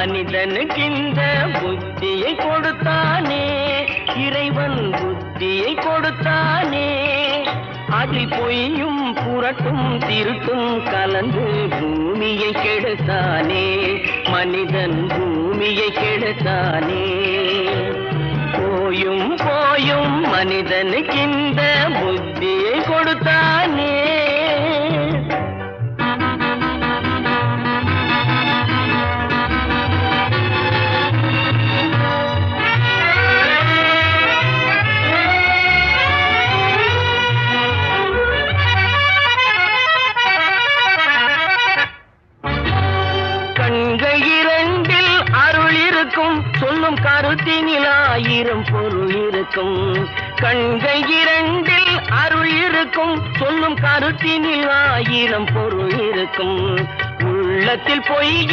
மனிதனுக்கிந்த புத்தியை கொடுத்தானே. இறைவன் புத்தியை கொடுத்தானே. அதில் பொய்யும் புரட்டும் திருட்டும் கலந்து பூமியை கெடுத்தானே. மனிதன் பூமியை கெடுத்தானே. போயும் போயும் மனிதனுக்கிந்த புத்தியை கொடுத்தான் இருக்கும். சொல்லும் கருத்தினில் ஆயிரம் பொருள் இருக்கும். கண்கள் இரண்டில் அருள் இருக்கும். சொல்லும் கருத்தினில் ஆயிரம் பொருள் இருக்கும். உள்ளத்தில் பொய்